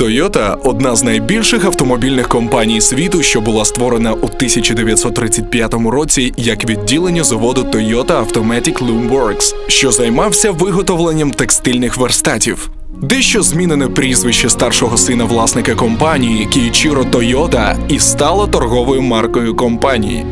Toyota – одна з найбільших автомобільних компаній світу, що була створена у 1935 році як відділення заводу Toyota Automatic Loom Works, що займався виготовленням текстильних верстатів. Дещо змінене прізвище старшого сина власника компанії Кіїчіро Тойота і стало торговою маркою компанії.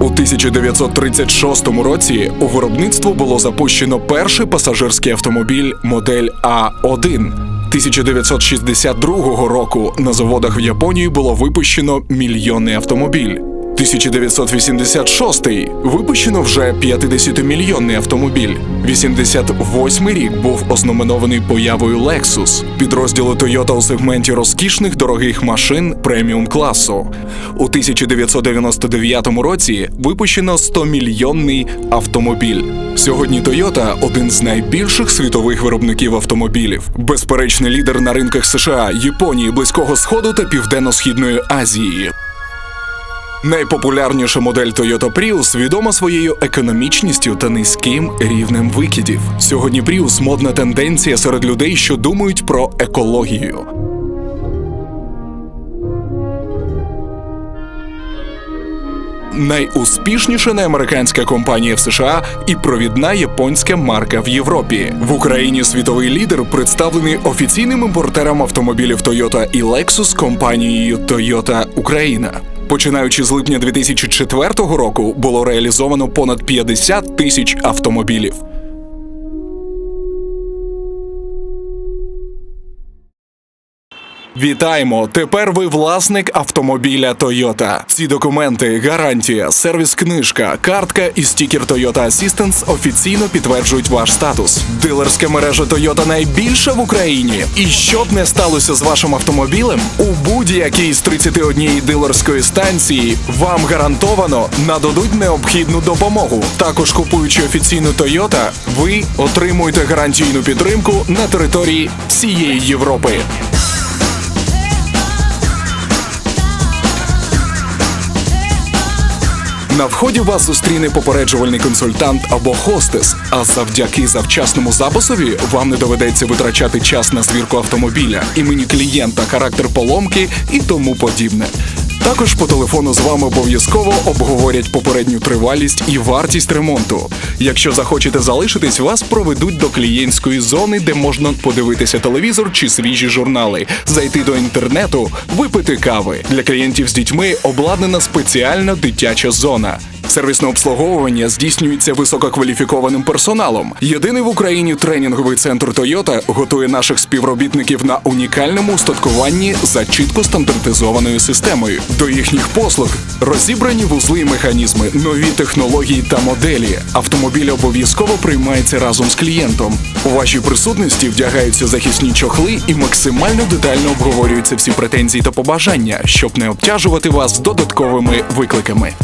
У 1936 році у виробництво було запущено перший пасажирський автомобіль модель А1. 1962 року на заводах в Японії було випущено мільйонний автомобіль. 1986 випущено вже 50-мільйонний автомобіль. 88 рік був ознаменований появою Lexus, підрозділу Toyota у сегменті розкішних дорогих машин преміум класу. У 1999 році випущено 100-мільйонний автомобіль. Сьогодні Toyota – один з найбільших світових виробників автомобілів, безперечний лідер на ринках США, Японії, Близького Сходу та Південно-Східної Азії. Найпопулярніша модель Toyota Prius відома своєю економічністю та низьким рівнем викидів. Сьогодні Prius – модна тенденція серед людей, що думають про екологію. Найуспішніша неамериканська компанія в США і провідна японська марка в Європі. В Україні світовий лідер представлений офіційним імпортером автомобілів Toyota і Lexus компанією Toyota Україна. Починаючи з липня 2004 року, було реалізовано понад 50 тисяч автомобілів. Вітаємо! Тепер ви власник автомобіля Toyota. Ці документи, гарантія, сервіс-книжка, картка і стікер Toyota Assistance офіційно підтверджують ваш статус. Дилерська мережа Toyota найбільша в Україні. І щоб не сталося з вашим автомобілем, у будь-якій з 31 дилерської станції вам гарантовано нададуть необхідну допомогу. Також купуючи офіційну Toyota, ви отримуєте гарантійну підтримку на території всієї Європи. На вході вас зустріне попереджувальний консультант або хостес. А завдяки завчасному записові вам не доведеться витрачати час на звірку автомобіля, імені клієнта, характер поломки і тому подібне. Також по телефону з вами обов'язково обговорять попередню тривалість і вартість ремонту. Якщо захочете залишитись, вас проведуть до клієнтської зони, де можна подивитися телевізор чи свіжі журнали, зайти до інтернету, випити кави. Для клієнтів з дітьми обладнана спеціальна дитяча зона. Сервісне обслуговування здійснюється висококваліфікованим персоналом. Єдиний в Україні тренінговий центр Toyota готує наших співробітників на унікальному устаткуванні за чітко стандартизованою системою. До їхніх послуг розібрані вузли механізми, нові технології та моделі. Автомобіль обов'язково приймається разом з клієнтом. У вашій присутності вдягаються захисні чохли і максимально детально обговорюються всі претензії та побажання, щоб не обтяжувати вас додатковими викликами.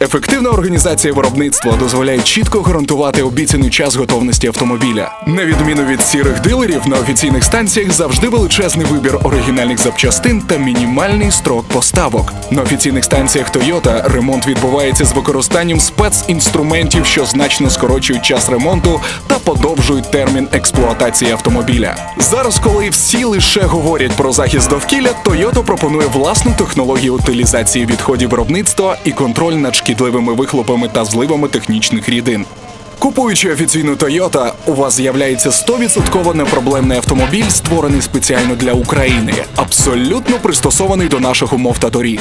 Ефективна організація виробництва дозволяє чітко гарантувати обіцяний час готовності автомобіля. На відміну від сірих дилерів, на офіційних станціях завжди величезний вибір оригінальних запчастин та мінімальний строк поставок. На офіційних станціях Toyota ремонт відбувається з використанням спецінструментів, що значно скорочують час ремонту та подовжують термін експлуатації автомобіля. Зараз, коли всі лише говорять про захист довкілля, Toyota пропонує власну технологію утилізації відходів виробництва і контроль над шкідливими вихлопами та зливами технічних рідин. Купуючи офіційну Toyota, у вас з'являється 100% непроблемний автомобіль, створений спеціально для України, абсолютно пристосований до наших умов та доріг.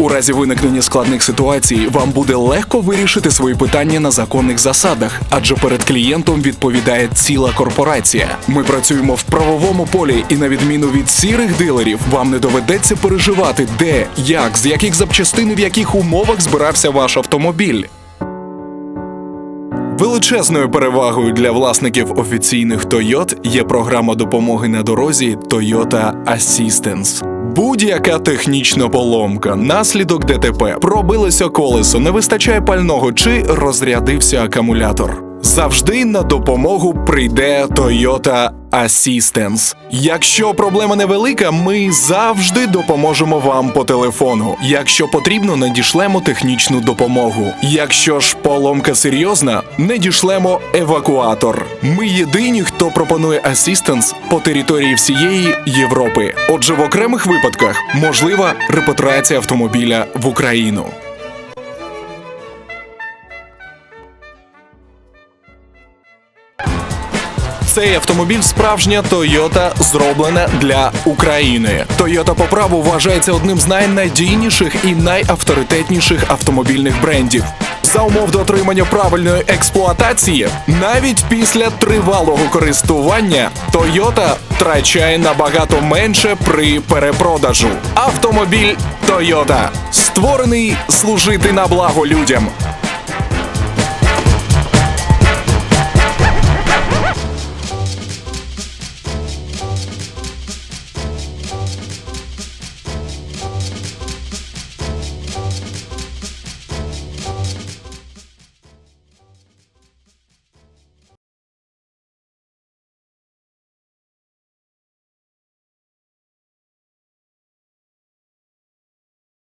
У разі виникнення складних ситуацій вам буде легко вирішити свої питання на законних засадах, адже перед клієнтом відповідає ціла корпорація. Ми працюємо в правовому полі, і на відміну від сірих дилерів, вам не доведеться переживати, де, як, з яких запчастин в яких умовах збирався ваш автомобіль. Величезною перевагою для власників офіційних Toyota є програма допомоги на дорозі Toyota Assistance. Будь-яка технічна поломка, наслідок ДТП, пробилося колесо, не вистачає пального чи розрядився акумулятор. Завжди на допомогу прийде Toyota Assistance. Якщо проблема невелика, ми завжди допоможемо вам по телефону. Якщо потрібно, надішлемо технічну допомогу. Якщо ж поломка серйозна, надішлемо евакуатор. Ми єдині, хто пропонує Assistance по території всієї Європи. Отже, в окремих випадках можлива репатріація автомобіля в Україну. Цей автомобіль справжня Toyota, зроблена для України. Toyota по праву вважається одним з найнадійніших і найавторитетніших автомобільних брендів. За умов дотримання правильної експлуатації, навіть після тривалого користування Toyota втрачає набагато менше при перепродажу. Автомобіль Toyota створений служити на благо людям.